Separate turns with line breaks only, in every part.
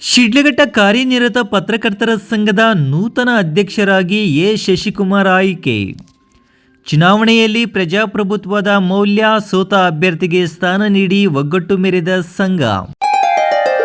ಶಿಡ್ಲಘಟ್ಟ ಕಾರ್ಯನಿರತ ಪತ್ರಕರ್ತರ ಸಂಘದ ನೂತನ ಅಧ್ಯಕ್ಷರಾಗಿ ಎ. ಶಶಿಕುಮಾರ್ ಆಯ್ಕೆ. ಚುನಾವಣೆಯಲ್ಲಿ ಪ್ರಜಾಪ್ರಭುತ್ವದ ಮೌಲ್ಯ ಸೋತ ಅಭ್ಯರ್ಥಿಗೆ ಸ್ಥಾನ ನೀಡಿ ಒಗ್ಗಟ್ಟು ಮೆರೆದ ಸಂಘ.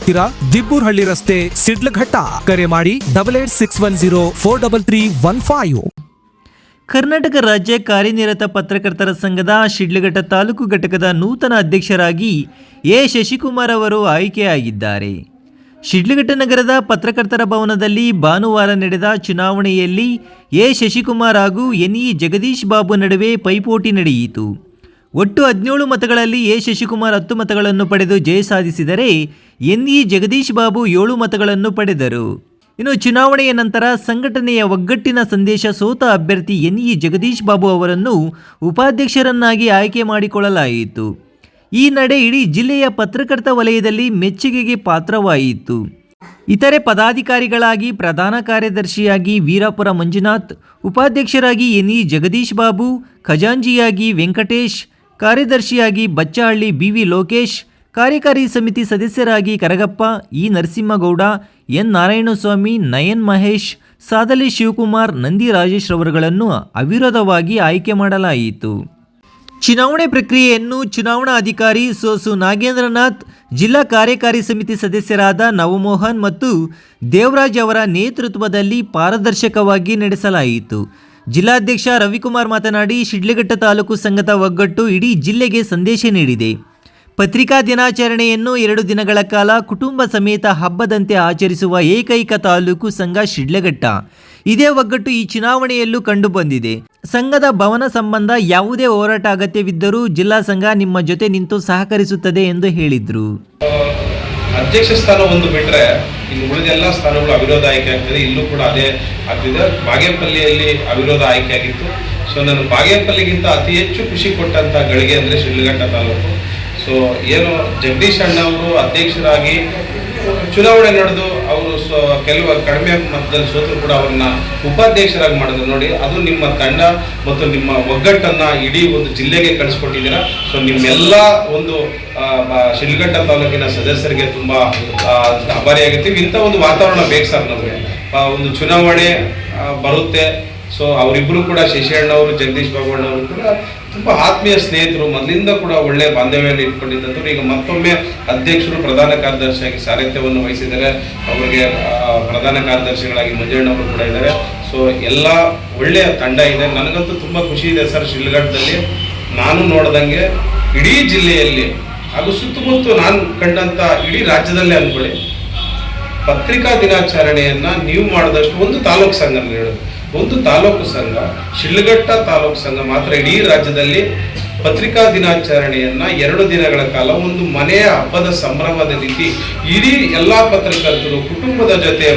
ಹತ್ತಿರ ದಿಬ್ಬೂರ್ಹಳ್ಳಿ ರಸ್ತೆ ಸಿಡ್ಲಘಟ್ಟ. ಕರೆ ಮಾಡಿ double eight six one zero four double three one five
Karnataka ರಾಜ್ಯ ಕಾರ್ಯನಿರತ ಪತ್ರಕರ್ತರ ಸಂಘದ ಶಿಡ್ಲಘಟ್ಟ ತಾಲೂಕು ಘಟಕದ ನೂತನ ಅಧ್ಯಕ್ಷರಾಗಿ ಎ ಶಶಿಕುಮಾರ್ ಅವರು ಆಯ್ಕೆಯಾಗಿದ್ದಾರೆ. ಶಿಡ್ಲಘಟ್ಟ ನಗರದ ಪತ್ರಕರ್ತರ ಭವನದಲ್ಲಿ ಭಾನುವಾರ ನಡೆದ ಚುನಾವಣೆಯಲ್ಲಿ ಎ ಶಶಿಕುಮಾರ್ ಹಾಗೂ ಎನ್ಇ ಜಗದೀಶ್ ಬಾಬು ನಡುವೆ ಪೈಪೋಟಿ ನಡೆಯಿತು. ಒಟ್ಟು ಹದಿನೇಳು ಮತಗಳಲ್ಲಿ ಎ ಶಶಿಕುಮಾರ್ ಹತ್ತು ಮತಗಳನ್ನು ಪಡೆದು ಜಯ ಸಾಧಿಸಿದರೆ ಎನ್ ಇ ಜಗದೀಶ್ ಬಾಬು ಏಳು ಮತಗಳನ್ನು ಪಡೆದರು. ಇನ್ನು ಚುನಾವಣೆಯ ನಂತರ ಸಂಘಟನೆಯ ಒಗ್ಗಟ್ಟಿನ ಸಂದೇಶ ಸೋತ ಅಭ್ಯರ್ಥಿ ಎನ್ ಇ ಜಗದೀಶ್ ಬಾಬು ಅವರನ್ನು ಉಪಾಧ್ಯಕ್ಷರನ್ನಾಗಿ ಆಯ್ಕೆ ಮಾಡಿಕೊಳ್ಳಲಾಯಿತು. ಈ ನಡೆ ಇಡೀ ಜಿಲ್ಲೆಯ ಪತ್ರಕರ್ತ ವಲಯದಲ್ಲಿ ಮೆಚ್ಚುಗೆಗೆ ಪಾತ್ರವಾಯಿತು. ಇತರೆ ಪದಾಧಿಕಾರಿಗಳಾಗಿ ಪ್ರಧಾನ ಕಾರ್ಯದರ್ಶಿಯಾಗಿ ವೀರಾಪುರ ಮಂಜುನಾಥ್, ಉಪಾಧ್ಯಕ್ಷರಾಗಿ ಎನ್ ಇ ಜಗದೀಶ್ ಬಾಬು ಖಜಾಂಜಿಯಾಗಿ ವೆಂಕಟೇಶ್ ಕಾರ್ಯದರ್ಶಿಯಾಗಿ ಬಚ್ಚಹಳ್ಳಿ ಬಿವಿ ಲೋಕೇಶ್, ಕಾರ್ಯಕಾರಿ ಸಮಿತಿ ಸದಸ್ಯರಾಗಿ ಕರಗಪ್ಪ, ಇ. ನರಸಿಂಹಗೌಡ, ಎನ್. ನಾರಾಯಣಸ್ವಾಮಿ, ನಯನ್ ಮಹೇಶ್, ಸಾದಲಿ ಶಿವಕುಮಾರ್, ನಂದಿ ರಾಜೇಶ್ ರವರುಗಳನ್ನು ಅವಿರೋಧವಾಗಿ ಆಯ್ಕೆ ಮಾಡಲಾಯಿತು. ಚುನಾವಣೆ ಪ್ರಕ್ರಿಯೆಯನ್ನು ಚುನಾವಣಾ ಅಧಿಕಾರಿ ಸೋಸು ನಾಗೇಂದ್ರನಾಥ್, ಜಿಲ್ಲಾ ಕಾರ್ಯಕಾರಿ ಸಮಿತಿ ಸದಸ್ಯರಾದ ನವಮೋಹನ್ ಮತ್ತು ದೇವರಾಜ್ ಅವರ ನೇತೃತ್ವದಲ್ಲಿ ಪಾರದರ್ಶಕವಾಗಿ ನಡೆಸಲಾಯಿತು. ಜಿಲ್ಲಾಧ್ಯಕ್ಷ ರವಿಕುಮಾರ್ ಮಾತನಾಡಿ, ಶಿಡ್ಲಘಟ್ಟ ತಾಲೂಕು ಸಂಘದ ಒಗ್ಗಟ್ಟು ಇಡೀ ಜಿಲ್ಲೆಗೆ ಸಂದೇಶ ನೀಡಿದೆ. ಪತ್ರಿಕಾ ದಿನಾಚರಣೆಯನ್ನು ಎರಡು ದಿನಗಳ ಕಾಲ ಕುಟುಂಬ ಸಮೇತ ಹಬ್ಬದಂತೆ ಆಚರಿಸುವ ಏಕೈಕ ತಾಲೂಕು ಸಂಘ ಶಿಡ್ಲಘಟ್ಟ. ಇದೇ ಒಗ್ಗಟ್ಟು ಈ ಚುನಾವಣೆಯಲ್ಲೂ ಕಂಡುಬಂದಿದೆ. ಸಂಘದ ಭವನ ಸಂಬಂಧ ಯಾವುದೇ ಹೋರಾಟ ಅಗತ್ಯವಿದ್ದರೂ ಜಿಲ್ಲಾ ಸಂಘ ನಿಮ್ಮ ಜೊತೆ ನಿಂತು ಸಹಕರಿಸುತ್ತದೆ ಎಂದು ಹೇಳಿದರು.
ಅಧ್ಯಕ್ಷ ಸ್ಥಾನ ಒಂದು ಬಿಟ್ರೆ ಇನ್ನು ಉಳಿದೆಲ್ಲ ಸ್ಥಾನಗಳು ಅವಿರೋಧ ಆಯ್ಕೆ ಆಗ್ತದೆ. ಇಲ್ಲೂ ಕೂಡ ಅದೇ ಆಗ್ತಿದೆ. ಬಾಗೇಪಲ್ಲಿಯಲ್ಲಿ ಅವಿರೋಧ ಆಯ್ಕೆ ಆಗಿತ್ತು. ಸೊ ನಾನು ಬಾಗೇಪಲ್ಲಿಗಿಂತ ಅತಿ ಹೆಚ್ಚು ಖುಷಿ ಕೊಟ್ಟಂತ ಗಳಿಗೆ ಅಂದ್ರೆ ಶಿಡ್ಲಘಟ್ಟ ತಾಲೂಕು. ಸೊ ಏನು ಜಗದೀಶ್ ಅಣ್ಣ ಅವರು ಅಧ್ಯಕ್ಷರಾಗಿ ಚುನಾವಣೆ ನಡೆದು ಅವರು ಸೊ ಕೆಲವು ಕಡಿಮೆ ಮತದಲ್ಲಿ ಸೋತರು ಕೂಡ ಅವ್ರನ್ನ ಉಪಾಧ್ಯಕ್ಷರಾಗಿ ಮಾಡಿದ್ರು. ನೋಡಿ, ಅದು ನಿಮ್ಮ ತಂಡ ಮತ್ತು ನಿಮ್ಮ ಒಗ್ಗಟ್ಟನ್ನ ಇಡೀ ಒಂದು ಜಿಲ್ಲೆಗೆ ಕಳಿಸ್ಕೊಟ್ಟಿದ್ದೀರಾ. ಸೊ ನಿಮ್ಮೆಲ್ಲ ಒಂದು ಶಿಲ್ಘಟ್ಟ ತಾಲೂಕಿನ ಸದಸ್ಯರಿಗೆ ತುಂಬಾ ಆಭಾರಿ ಆಭಾರಿಯಾಗಿರ್ತೀವಿ ಇಂಥ ಒಂದು ವಾತಾವರಣ ಬೇಕು ಸರ್ ನಮಗೆ. ಒಂದು ಚುನಾವಣೆ ಬರುತ್ತೆ. ಸೊ ಅವರಿಬ್ಬರು ಕೂಡ ಶಶಿಯಣ್ಣವರು ಜಗದೀಶ್ ಬಾಬು ಅಣ್ಣವರು ಕೂಡ ತುಂಬಾ ಆತ್ಮೀಯ ಸ್ನೇಹಿತರು ಮೊದಲಿಂದ ಕೂಡ ಒಳ್ಳೆ ಬಾಂಧವ್ಯವನ್ನು ಇಟ್ಕೊಂಡಿದ್ದಂಥವ್ರು. ಈಗ ಮತ್ತೊಮ್ಮೆ ಅಧ್ಯಕ್ಷರು, ಪ್ರಧಾನ ಕಾರ್ಯದರ್ಶಿಯಾಗಿ ಸಾರಥ್ಯವನ್ನು ವಹಿಸಿದ್ದಾರೆ. ಅವರಿಗೆ ಪ್ರಧಾನ ಕಾರ್ಯದರ್ಶಿಗಳಾಗಿ ಮಂಜಣ್ಣವರು ಕೂಡ ಇದ್ದಾರೆ. ಸೊ ಎಲ್ಲ ಒಳ್ಳೆಯ ತಂಡ ಇದೆ. ನನಗಂತೂ ತುಂಬ ಖುಷಿ ಇದೆ ಸರ್ ಶಿಲ್ಘಟ್ಟದಲ್ಲಿ ನಾನು ನೋಡ್ದಂಗೆ ಇಡೀ ಜಿಲ್ಲೆಯಲ್ಲಿ ಹಾಗೂ ಸುತ್ತಮುತ್ತ ನಾನು ಕಂಡಂತ ಇಡೀ ರಾಜ್ಯದಲ್ಲೇ ಅನ್ಕೊಳ್ಳಿ. ಪತ್ರಿಕಾ ದಿನಾಚರಣೆಯನ್ನು ನೀವು ಮಾಡಿದಷ್ಟು ಒಂದು ತಾಲೂಕು ಸಂಘ ಹೇಳೋದು ಒಂದು ತಾಲೂಕು ಸಂಘ ಶಿಳ್ಳಘಟ್ಟ ತಾಲೂಕು ಸಂಘ ಮಾತ್ರ ಇಡೀ ರಾಜ್ಯದಲ್ಲಿ ಪತ್ರಿಕಾ ದಿನಾಚರಣೆಯನ್ನ ಎರಡು ದಿನಗಳ ಕಾಲ ಒಂದು ಮನೆಯ ಹಬ್ಬದ ಸಂಭ್ರಮದ ರೀತಿ ಇಡೀ ಎಲ್ಲಾ ಪತ್ರಕರ್ತರು ಕುಟುಂಬದ ಜೊತೆ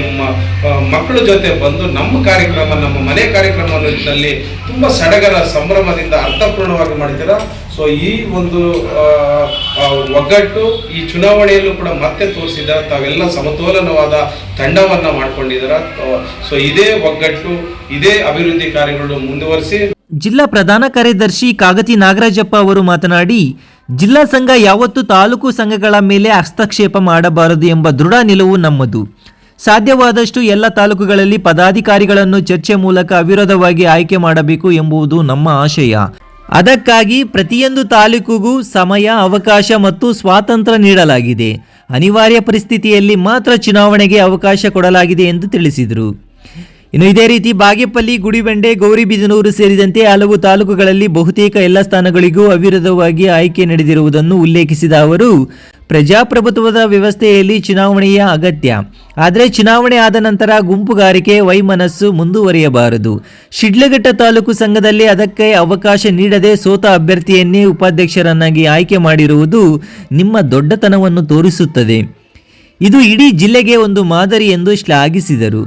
ಮಕ್ಕಳ ಜೊತೆ ಬಂದು ನಮ್ಮ ಕಾರ್ಯಕ್ರಮ, ನಮ್ಮ ಮನೆ ಕಾರ್ಯಕ್ರಮದಲ್ಲಿ ತುಂಬಾ ಸಡಗರ ಸಂಭ್ರಮದಿಂದ ಅರ್ಥಪೂರ್ಣವಾಗಿ ಮಾಡಿದ್ದೀರಾ ಸೊ ಈ ಒಂದು ಒಗ್ಗಟ್ಟು ಈ ಚುನಾವಣೆಯಲ್ಲೂ ಕೂಡ ಮತ್ತೆ ತೋರಿಸಿದ ತಾವೆಲ್ಲ ಸಮತೋಲನವಾದ ತಂಡವನ್ನ ಮಾಡಿಕೊಂಡಿದ್ದೀರ. ಸೊ ಇದೇ ಒಗ್ಗಟ್ಟು, ಇದೇ ಅಭಿವೃದ್ಧಿ ಕಾರ್ಯಗಳು ಮುಂದುವರಿಸಿ.
ಜಿಲ್ಲಾ ಪ್ರಧಾನ ಕಾರ್ಯದರ್ಶಿ ಕಾಗತಿ ನಾಗರಾಜಪ್ಪ ಅವರು ಮಾತನಾಡಿ, ಜಿಲ್ಲಾ ಸಂಘ ಯಾವತ್ತು ತಾಲೂಕು ಸಂಘಗಳ ಮೇಲೆ ಹಸ್ತಕ್ಷೇಪ ಮಾಡಬಾರದು ಎಂಬ ದೃಢ ನಿಲುವು ನಮ್ಮದು. ಸಾಧ್ಯವಾದಷ್ಟು ಎಲ್ಲ ತಾಲೂಕುಗಳಲ್ಲಿ ಪದಾಧಿಕಾರಿಗಳನ್ನು ಚರ್ಚೆ ಮೂಲಕ ಅವಿರೋಧವಾಗಿ ಆಯ್ಕೆ ಮಾಡಬೇಕು ಎಂಬುದು ನಮ್ಮ ಆಶಯ. ಅದಕ್ಕಾಗಿ ಪ್ರತಿಯೊಂದು ತಾಲೂಕಿಗೂ ಸಮಯ, ಅವಕಾಶ ಮತ್ತು ಸ್ವಾತಂತ್ರ್ಯ ನೀಡಲಾಗಿದೆ. ಅನಿವಾರ್ಯ ಪರಿಸ್ಥಿತಿಯಲ್ಲಿ ಮಾತ್ರ ಚುನಾವಣೆಗೆ ಅವಕಾಶ ಕೊಡಲಾಗಿದೆ ಎಂದು ತಿಳಿಸಿದರು. ಇನ್ನು ಇದೇ ರೀತಿ ಬಾಗೇಪಲ್ಲಿ, ಗುಡಿಬಂಡೆ ಗೌರಿಬಿದನೂರು ಸೇರಿದಂತೆ ಹಲವು ತಾಲೂಕುಗಳಲ್ಲಿ ಬಹುತೇಕ ಎಲ್ಲ ಸ್ಥಾನಗಳಿಗೂ ಅವಿರೋಧವಾಗಿ ಆಯ್ಕೆ ನಡೆದಿರುವುದನ್ನು ಉಲ್ಲೇಖಿಸಿದ ಅವರು ಪ್ರಜಾಪ್ರಭುತ್ವದ ವ್ಯವಸ್ಥೆಯಲ್ಲಿ ಚುನಾವಣೆಯ ಅಗತ್ಯ. ಆದರೆ ಚುನಾವಣೆ ಆದ ನಂತರ ಗುಂಪುಗಾರಿಕೆ ವೈಮನಸ್ಸು ಮುಂದುವರಿಯಬಾರದು. ಶಿಡ್ಲಘಟ್ಟ ತಾಲೂಕು ಸಂಘದಲ್ಲಿ ಅದಕ್ಕೆ ಅವಕಾಶ ನೀಡದೆ ಸೋತ ಅಭ್ಯರ್ಥಿಯನ್ನೇ ಉಪಾಧ್ಯಕ್ಷರನ್ನಾಗಿ ಆಯ್ಕೆ ಮಾಡಿರುವುದು ನಿಮ್ಮ ದೊಡ್ಡತನವನ್ನು ತೋರಿಸುತ್ತದೆ. ಇದು ಇಡೀ ಜಿಲ್ಲೆಗೆ ಒಂದು ಮಾದರಿ ಎಂದು ಶ್ಲಾಘಿಸಿದರು.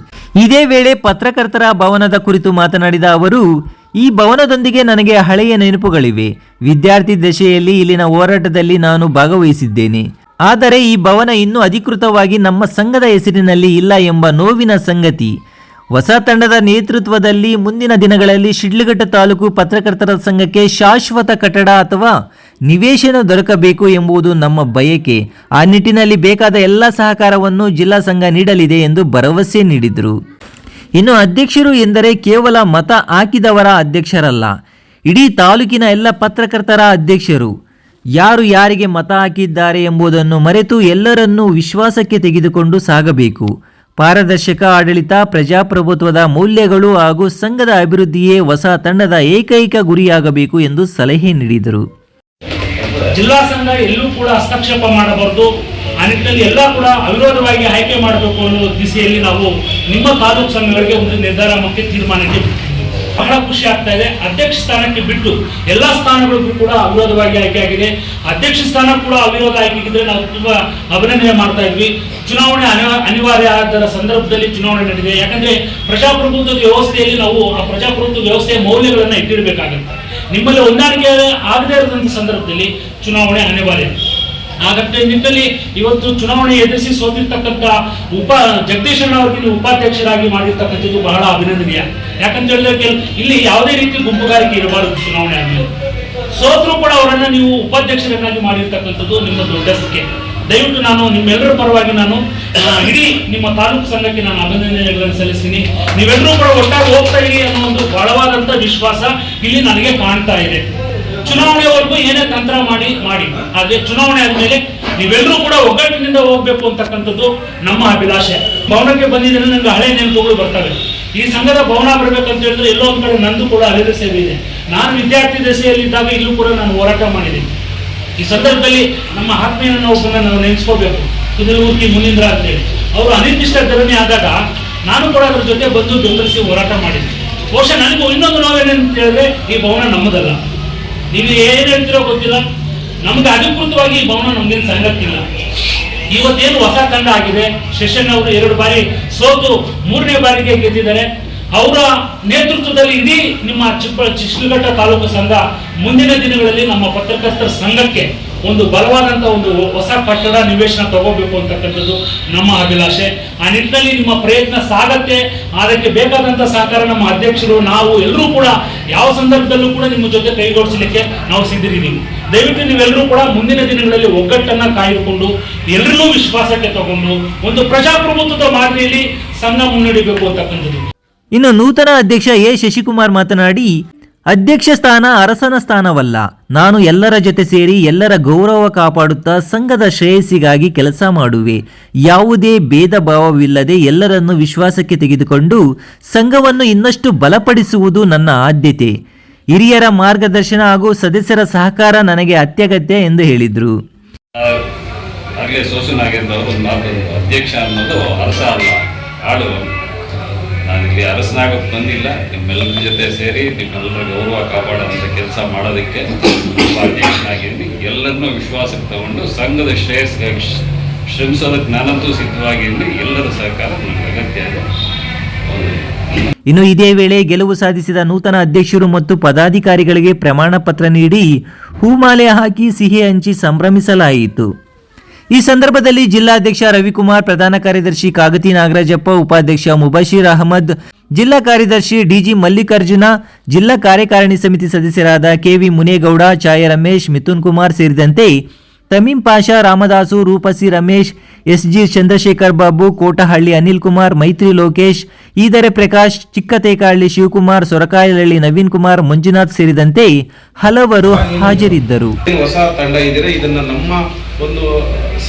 ಇದೇ ವೇಳೆ ಪತ್ರಕರ್ತರ ಭವನದ ಕುರಿತು ಮಾತನಾಡಿದ ಅವರು ಈ ಭವನದೊಂದಿಗೆ ನನಗೆ ಹಳೆಯ ನೆನಪುಗಳಿವೆ. ವಿದ್ಯಾರ್ಥಿ ದಶೆಯಲ್ಲಿ ಇಲ್ಲಿನ ಹೋರಾಟದಲ್ಲಿ ನಾನು ಭಾಗವಹಿಸಿದ್ದೇನೆ. ಆದರೆ ಈ ಭವನ ಇನ್ನೂ ಅಧಿಕೃತವಾಗಿ ನಮ್ಮ ಸಂಘದ ಹೆಸರಿನಲ್ಲಿ ಇಲ್ಲ ಎಂಬ ನೋವಿನ ಸಂಗತಿ. ಹೊಸ ತಂಡದ ನೇತೃತ್ವದಲ್ಲಿ ಮುಂದಿನ ದಿನಗಳಲ್ಲಿ ಶಿಡ್ಲಘಟ್ಟ ತಾಲೂಕು ಪತ್ರಕರ್ತರ ಸಂಘಕ್ಕೆ ಶಾಶ್ವತ ಕಟ್ಟಡ ಅಥವಾ ನಿವೇಶನ ದೊರಕಬೇಕು ಎಂಬುದು ನಮ್ಮ ಬಯಕೆ. ಆ ನಿಟ್ಟಿನಲ್ಲಿ ಬೇಕಾದ ಎಲ್ಲ ಸಹಕಾರವನ್ನು ಜಿಲ್ಲಾ ಸಂಘ ನೀಡಲಿದೆ ಎಂದು ಭರವಸೆ ನೀಡಿದರು. ಇನ್ನು ಅಧ್ಯಕ್ಷರು ಎಂದರೆ ಕೇವಲ ಮತ ಹಾಕಿದವರ ಅಧ್ಯಕ್ಷರಲ್ಲ, ಇಡೀ ತಾಲೂಕಿನ ಎಲ್ಲ ಪತ್ರಕರ್ತರ ಅಧ್ಯಕ್ಷರು. ಯಾರು ಯಾರಿಗೆ ಮತ ಹಾಕಿದ್ದಾರೆ ಎಂಬುದನ್ನು ಮರೆತು ಎಲ್ಲರನ್ನೂ ವಿಶ್ವಾಸಕ್ಕೆ ತೆಗೆದುಕೊಂಡು ಸಾಗಬೇಕು. ಪಾರದರ್ಶಕ ಆಡಳಿತ, ಪ್ರಜಾಪ್ರಭುತ್ವದ ಮೌಲ್ಯಗಳು ಹಾಗೂ ಸಂಘದ ಅಭಿವೃದ್ಧಿಯೇ ಹೊಸ ತಂಡದ ಏಕೈಕ ಗುರಿಯಾಗಬೇಕು ಎಂದು ಸಲಹೆ ನೀಡಿದರು.
ಜಿಲ್ಲಾ ಸಂಘ ಎಲ್ಲೂ ಕೂಡ ಹಸ್ತಕ್ಷೇಪ ಮಾಡಬಾರದು. ಆ ನಿಟ್ಟಿನಲ್ಲಿ ಎಲ್ಲ ಕೂಡ ಅವಿರೋಧವಾಗಿ ಆಯ್ಕೆ ಮಾಡಬೇಕು ಅನ್ನೋ ದಿಸೆಯಲ್ಲಿ ನಾವು ನಿಮ್ಮ ತಾಲೂಕು ಸಂಘಗಳಿಗೆ ಒಂದು ನಿರ್ಧಾರ ಮತ್ತು ತೀರ್ಮಾನಕ್ಕೆ ಬಹಳ ಖುಷಿ ಆಗ್ತಾ ಇದೆ. ಅಧ್ಯಕ್ಷ ಸ್ಥಾನಕ್ಕೆ ಬಿಟ್ಟು ಎಲ್ಲ ಸ್ಥಾನಗಳಿಗೂ ಕೂಡ ಅವಿರೋಧವಾಗಿ ಆಯ್ಕೆ ಆಗಿದೆ. ಅಧ್ಯಕ್ಷ ಸ್ಥಾನ ಕೂಡ ಅವಿರೋಧ ಆಯ್ಕೆಗಿದ್ರೆ ನಾವು ತುಂಬಾ ಅಭಿನಂದನೆ ಮಾಡ್ತಾ ಇದ್ವಿ. ಚುನಾವಣೆ ಅನಿವಾ- ಅನಿವಾರ್ಯ ಆದ ಸಂದರ್ಭದಲ್ಲಿ ಚುನಾವಣೆ ನಡೆದಿದೆ. ಯಾಕಂದ್ರೆ ಪ್ರಜಾಪ್ರಭುತ್ವದ ವ್ಯವಸ್ಥೆಯಲ್ಲಿ ನಾವು ಆ ಪ್ರಜಾಪ್ರಭುತ್ವ ವ್ಯವಸ್ಥೆಯ ಮೌಲ್ಯಗಳನ್ನು ಇಟ್ಟಿರಬೇಕಾಗುತ್ತೆ. ನಿಮ್ಮಲ್ಲಿ ಹೊಂದಾಣಿಕೆ ಆಗದೇ ಇರದಂತ ಸಂದರ್ಭದಲ್ಲಿ ಚುನಾವಣೆ ಅನಿವಾರ್ಯ. ಹಾಗಂತ ನಿಟ್ಟಿನಲ್ಲಿ ಇವತ್ತು ಚುನಾವಣೆ ಎದುರಿಸಿ ಸೋತಿರ್ತಕ್ಕಂಥ ಉಪ ಜಗದೀಶಣ್ಣ ಅವರಿಗೆ ನೀವು ಉಪಾಧ್ಯಕ್ಷರಾಗಿ ಮಾಡಿರ್ತಕ್ಕಂಥದ್ದು ಬಹಳ ಅಭಿನಂದನೀಯ. ಯಾಕಂತ ಹೇಳಿದ್ರೆ ಇಲ್ಲಿ ಯಾವುದೇ ರೀತಿ ಗುಂಪುಗಾರಿಕೆ ಇರಬಾರದು ಚುನಾವಣೆ ಆಗಲಿ ಸೋತರು ಕೂಡ ಅವರನ್ನ ನೀವು ಉಪಾಧ್ಯಕ್ಷರನ್ನಾಗಿ ಮಾಡಿರ್ತಕ್ಕಂಥದ್ದು ನಿಮ್ಮ ದೊಡ್ಡಸ್ತಿಕೆ ದಯವಿಟ್ಟು ನಾನು ನಿಮ್ಮೆಲ್ಲರ ಪರವಾಗಿ ನಾನು ಇಡೀ ನಿಮ್ಮ ತಾಲೂಕು ಸಂಘಕ್ಕೆ ನಾನು ಅಭಿನಂದನೆಗಳನ್ನು ಸಲ್ಲಿಸ್ತೀನಿ. ನೀವೆಲ್ಲರೂ ಕೂಡ ಒಟ್ಟಾಗಿ ಹೋಗ್ತಾ ಇರಿ ಅನ್ನೋ ಒಂದು ಬಲವಾದಂತ ವಿಶ್ವಾಸ ಇಲ್ಲಿ ನನಗೆ ಕಾಣ್ತಾ ಇದೆ. ಚುನಾವಣೆವರೆಗೂ ಏನೇ ತಂತ್ರ ಮಾಡಿ ಮಾಡಿ. ಆದ್ರೆ ಚುನಾವಣೆ ಆದ್ಮೇಲೆ ನೀವೆಲ್ಲರೂ ಕೂಡ ಒಗ್ಗಟ್ಟಿನಿಂದ ಹೋಗ್ಬೇಕು ಅಂತಕ್ಕಂಥದ್ದು ನಮ್ಮ ಅಭಿಲಾಷೆ. ಭವನಕ್ಕೆ ಬಂದಿದ್ರೆ ನನಗೆ ಹಳೆ ನೆನಪುಗಳು ಬರ್ತವೆ. ಈ ಸಂಘದ ಭವನ ಬರ್ಬೇಕಂತ ಹೇಳಿದ್ರೆ ಎಲ್ಲೋ ಒಂದ್ ಕಡೆ ನಂದು ಕೂಡ ಅಲೆದ ಸೇವೆ ಇದೆ. ನಾನು ವಿದ್ಯಾರ್ಥಿ ದಶೆಯಲ್ಲಿದ್ದಾಗ ಇಲ್ಲೂ ಕೂಡ ನಾನು ಹೋರಾಟ ಮಾಡಿದ್ದೀನಿ ಈ ಸಂದರ್ಭದಲ್ಲಿ ನಮ್ಮ ಆತ್ಮೀಯನ ಒಬ್ಬನ ನಾವು ನೆನೆಸ್ಕೋಬೇಕು. ಕುದಿಲೂರ್ತಿ ಮುನೀಂದ್ರ ಅಂತೇಳಿ. ಅವರು ಅನಿರ್ದಿಷ್ಟ ಧರಣಿ ಆದಾಗ ನಾನು ಕೂಡ ಅದ್ರ ಜೊತೆ ಬಂದು ಬೆಂಬಲಿಸಿ ಹೋರಾಟ ಮಾಡಿದ್ದೆ ಬಹುಶಃ ನನಗೂ ಇನ್ನೊಂದು ನೋವೇನಂತ ಹೇಳಿದ್ರೆ ಈ ಭವನ ನಮ್ಮದಲ್ಲ. ನೀವು ಏನ್ ಹೇಳ್ತಿರೋ ಗೊತ್ತಿಲ್ಲ. ನಮ್ಗೆ ಅಧಿಕೃತವಾಗಿ ಈ ಭವನ ನಮ್ಗೇನು ಸಂಗತಿಲ್ಲ ಇವತ್ತೇನು ಹೊಸ ತಂಡ ಆಗಿದೆ. ಶಶನ್ ಅವರು ಎರಡು ಬಾರಿ ಸೋತು, ಮೂರನೇ ಬಾರಿಗೆ ಗೆದ್ದಿದ್ದಾರೆ. ಅವರ ನೇತೃತ್ವದಲ್ಲಿ ಇಡೀ ನಿಮ್ಮ ಚಿಕ್ಕ ಚಿಕ್ಕಘಟ್ಟ ತಾಲೂಕು ಸಂಘ ಮುಂದಿನ ದಿನಗಳಲ್ಲಿ ನಮ್ಮ ಪತ್ರಕರ್ತರ ಸಂಘಕ್ಕೆ ಒಂದು ಬಲವಾದಂತ ಒಂದು ಹೊಸ ಕಟ್ಟಡ ನಿವೇಶನ ತಗೋಬೇಕು ಅಂತಕ್ಕಂಥದ್ದು ನಮ್ಮ ಅಭಿಲಾಷೆ. ಆ ನಿಟ್ಟಿನಲ್ಲಿ ನಿಮ್ಮ ಪ್ರಯತ್ನ ಸಾಗತ್ತೆ. ಅದಕ್ಕೆ ಬೇಕಾದಂತ ಸಹಕಾರ ನಮ್ಮ ಅಧ್ಯಕ್ಷರು, ನಾವು ಎಲ್ಲರೂ ಕೂಡ ಯಾವ ಸಂದರ್ಭದಲ್ಲೂ ಕೂಡ ನಿಮ್ಮ ಜೊತೆ ಕೈಗೂಡಿಸಲಿಕ್ಕೆ ನಾವು ಸಿದ್ಧರಿದ್ದೀವಿ. ದಯವಿಟ್ಟು ನೀವೆಲ್ಲರೂ ಕೂಡ ಮುಂದಿನ ದಿನಗಳಲ್ಲಿ ಒಗ್ಗಟ್ಟನ್ನ ಕಾಯ್ದುಕೊಂಡು ಎಲ್ಲರನ್ನೂ ವಿಶ್ವಾಸಕ್ಕೆ ತಗೊಂಡು ಒಂದು ಪ್ರಜಾಪ್ರಭುತ್ವದ ಮಾದರಿಯಲ್ಲಿ ಸಂಘ ಮುನ್ನಡಿಬೇಕು ಅಂತಕ್ಕಂಥದ್ದು.
ಇನ್ನು ನೂತನ ಅಧ್ಯಕ್ಷ ಎ. ಶಶಿಕುಮಾರ್ ಮಾತನಾಡಿ ಅಧ್ಯಕ್ಷ ಸ್ಥಾನ ಅರಸನ ಸ್ಥಾನವಲ್ಲ. ನಾನು ಎಲ್ಲರ ಜೊತೆ ಸೇರಿ ಎಲ್ಲರ ಗೌರವ ಕಾಪಾಡುತ್ತಾ ಸಂಘದ ಶ್ರೇಯಸ್ಸಿಗಾಗಿ ಕೆಲಸ ಮಾಡುವೆ. ಯಾವುದೇ ಭೇದ ಭಾವವಿಲ್ಲದೆ ಎಲ್ಲರನ್ನು ವಿಶ್ವಾಸಕ್ಕೆ ತೆಗೆದುಕೊಂಡು ಸಂಘವನ್ನು ಇನ್ನಷ್ಟು ಬಲಪಡಿಸುವುದು ನನ್ನ ಆದ್ಯತೆ. ಹಿರಿಯರ ಮಾರ್ಗದರ್ಶನ ಹಾಗೂ ಸದಸ್ಯರ ಸಹಕಾರ ನನಗೆ ಅತ್ಯಗತ್ಯ ಎಂದು ಹೇಳಿದರು.
ಅಧ್ಯಕ್ಷ ಅನ್ನೋದು ಅಲ್ಲ. ಆಳು ನಾನಿಲ್ಲಿ ಅರಸನಾಗೋಕೆ ಬಂದಿಲ್ಲ ನಿಮ್ಮೆಲ್ಲರ ಜೊತೆ ಸೇರಿ ನಿಮ್ಮೆಲ್ಲರ ಗೌರವ ಕಾಪಾಡುವಂಥ ಕೆಲಸ ಮಾಡೋದಕ್ಕೆ ಒಬ್ಬ ಅಧ್ಯಕ್ಷನಾಗಿದ್ದೀನಿ ಎಲ್ಲರನ್ನೂ ವಿಶ್ವಾಸಕ್ಕೆ ತಗೊಂಡು ಸಂಘದ ಶ್ರೇಯಸ್ಗಾಗಿ ಶ್ರ- ಶ್ರಮಿಸೋದಕ್ಕೆ ನಾನಂತೂ ಸಿದ್ಧವಾಗಿದ್ದೀನಿ. ಎಲ್ಲರ ಸಹಕಾರ ನನಗೆ ಅಗತ್ಯ ಇದೆ.
ಇನ್ನು ಇದೇ ವೇಳೆ ಗೆಲುವು ಸಾಧಿಸಿದ ನೂತನ ಅಧ್ಯಕ್ಷರು ಮತ್ತು ಪದಾಧಿಕಾರಿಗಳಿಗೆ ಪ್ರಮಾಣ ಪತ್ರ ನೀಡಿ ಹೂಮಾಲೆ ಹಾಕಿ ಸಿಹಿ ಹಂಚಿ ಸಂಭ್ರಮಿಸಲಾಯಿತು. ಈ ಸಂದರ್ಭದಲ್ಲಿ ಜಿಲ್ಲಾಧ್ಯಕ್ಷ ರವಿಕುಮಾರ್, ಪ್ರಧಾನ ಕಾರ್ಯದರ್ಶಿ ಕಾಗತಿ ನಾಗರಾಜಪ್ಪ, ಉಪಾಧ್ಯಕ್ಷ ಮುಬಶೀರ್ ಅಹಮದ್, ಜಿಲ್ಲಾ ಕಾರ್ಯದರ್ಶಿ ಡಿಜಿ ಮಲ್ಲಿಕಾರ್ಜುನ, ಜಿಲ್ಲಾ ಕಾರ್ಯಕಾರಿಣಿ ಸಮಿತಿ ಸದಸ್ಯರಾದ ಕೆವಿ ಮುನೇಗೌಡ ಛಾಯ ರಮೇಶ್, ಮಿಥುನ್ ಕುಮಾರ್ ಸೇರಿದಂತೆ ತಮೀಂ ಪಾಷಾ, ರಾಮದಾಸು, ರೂಪಸಿ ರಮೇಶ್, ಎಸ್ಜಿ ಚಂದ್ರಶೇಖರ್ ಬಾಬು, ಕೋಟಹಳ್ಳಿ ಅನಿಲ್ ಕುಮಾರ್, ಮೈತ್ರಿ ಲೋಕೇಶ್, ಈದರೆ ಪ್ರಕಾಶ್ ಚಿಕ್ಕತೇಕಾಹಳ್ಳಿ ಶಿವಕುಮಾರ್ ಸೊರಕಾಯಲಹಳ್ಳಿ ನವೀನ್ ಕುಮಾರ್, ಮಂಜುನಾಥ್ ಸೇರಿದಂತೆ ಹಲವರು ಹಾಜರಿದ್ದರು.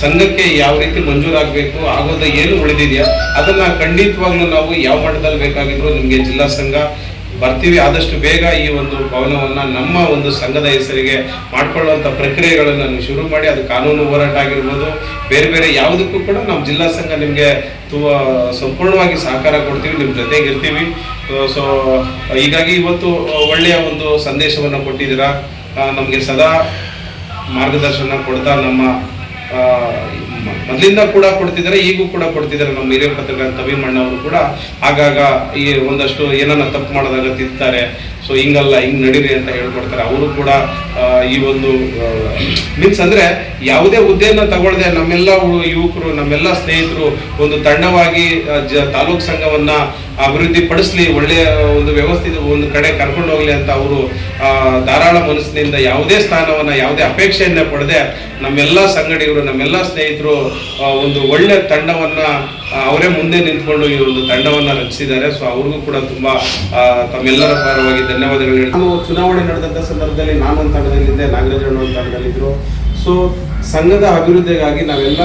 ಸಂಘಕ್ಕೆ ಯಾವ ರೀತಿ ಮಂಜೂರಾಗಬೇಕು, ಆಗೋದ ಏನು ಉಳಿದಿದೆಯಾ, ಅದನ್ನ ಖಂಡಿತವಾಗ್ಲೂ ನಾವು ಯಾವ ಮಟ್ಟದಲ್ಲಿ ಬೇಕಾಗಿದ್ರು ನಿಮಗೆ ಜಿಲ್ಲಾ ಸಂಘ ಬರ್ತೀವಿ. ಆದಷ್ಟು ಬೇಗ ಈ ಒಂದು ಭವನವನ್ನ ನಮ್ಮ ಒಂದು ಸಂಘದ ಹೆಸರಿಗೆ ಮಾಡ್ಕೊಳ್ಳುವಂತ ಪ್ರಕ್ರಿಯೆಗಳನ್ನು ಶುರು ಮಾಡಿ, ಅದು ಕಾನೂನು ಹೋರಾಟ ಆಗಿರ್ಬೋದು, ಬೇರೆ ಬೇರೆ ಯಾವುದಕ್ಕೂ ಕೂಡ ನಾವು ಜಿಲ್ಲಾ ಸಂಘ ನಿಮಗೆ ತುಂಬ ಸಂಪೂರ್ಣವಾಗಿ ಸಹಕಾರ ಕೊಡ್ತೀವಿ ನಿಮ್ಮ ಜೊತೆಗೆ ಇರ್ತೀವಿ. ಸೊ, ಹೀಗಾಗಿ ಇವತ್ತು ಒಳ್ಳೆಯ ಒಂದು ಸಂದೇಶವನ್ನು ಕೊಟ್ಟಿದ್ದೀರಾ. ನಮಗೆ ಸದಾ ಮಾರ್ಗದರ್ಶನ ಕೊಡ್ತಾ ನಮ್ಮ ಮೊದಲಿಂದ ಕೂಡ ಕೊಡ್ತಿದ್ದಾರೆ, ಈಗೂ ಕೂಡ ಕೊಡ್ತಿದ್ದಾರೆ. ನಮ್ಮ ಹಿರಿಯ ಪತ್ರಕರ್ತ ತಮಿಮಣ್ಣ ಅವರು ಕೂಡ ಆಗಾಗ ಈ ಒಂದಷ್ಟು ಏನನ್ನ ತಪ್ಪು ಮಾಡಿದಾಗ ತಿಂತಾರೆ. ಸೊ ಹಿಂಗಲ್ಲ, ಹಿಂಗೆ ನಡೀರಿ ಅಂತ ಹೇಳ್ಕೊಡ್ತಾರೆ. ಅವರು ಕೂಡ ಈ ಒಂದು ಮೀನ್ಸ್ ಅಂದ್ರೆ ಯಾವುದೇ ಹುದ್ದೆಯನ್ನು ತಗೊಳ್ಳದೆ ನಮ್ಮೆಲ್ಲ ಯುವಕರು, ನಮ್ಮೆಲ್ಲ ಸ್ನೇಹಿತರು ಒಂದು ತಂಡವಾಗಿ ಜ, ತಾಲೂಕ್ ಸಂಘವನ್ನ ಅಭಿವೃದ್ಧಿ ಪಡಿಸ್ಲಿ ಒಳ್ಳೆಯ ಒಂದು ವ್ಯವಸ್ಥೆ, ಒಂದು ಕಡೆ ಕರ್ಕೊಂಡು ಹೋಗ್ಲಿ ಅಂತ ಅವರು ಧಾರಾಳ ಮನಸ್ಸಿನಿಂದ ಯಾವುದೇ ಸ್ಥಾನವನ್ನು, ಯಾವುದೇ ಅಪೇಕ್ಷೆಯನ್ನ ಪಡೆದೇ ನಮ್ಮೆಲ್ಲ ಸಂಗಡಿಗರು, ನಮ್ಮೆಲ್ಲ ಸ್ನೇಹಿತರು ಒಂದು ಒಳ್ಳೆ ತಂಡವನ್ನು ಅವರೇ ಮುಂದೆ ನಿಂತ್ಕೊಂಡು ಈ ಒಂದು ತಂಡವನ್ನು ರಚಿಸಿದ್ದಾರೆ. ಸೊ ಅವ್ರಿಗೂ ಕೂಡ ತುಂಬ ತಮ್ಮೆಲ್ಲರ ಪರವಾಗಿ ಧನ್ಯವಾದಗಳು ನಾವು ಚುನಾವಣೆ ನಡೆದಂಥ ಸಂದರ್ಭದಲ್ಲಿ ನಾನು ಒಂದು ತಂಡದಲ್ಲಿದ್ದೆ, ನಾಗರಾಜ್ ಒಂದು ತಂಡದಲ್ಲಿದ್ದರು ಸೊ ಸಂಘದ ಅಭಿವೃದ್ಧಿಗಾಗಿ ನಾವೆಲ್ಲ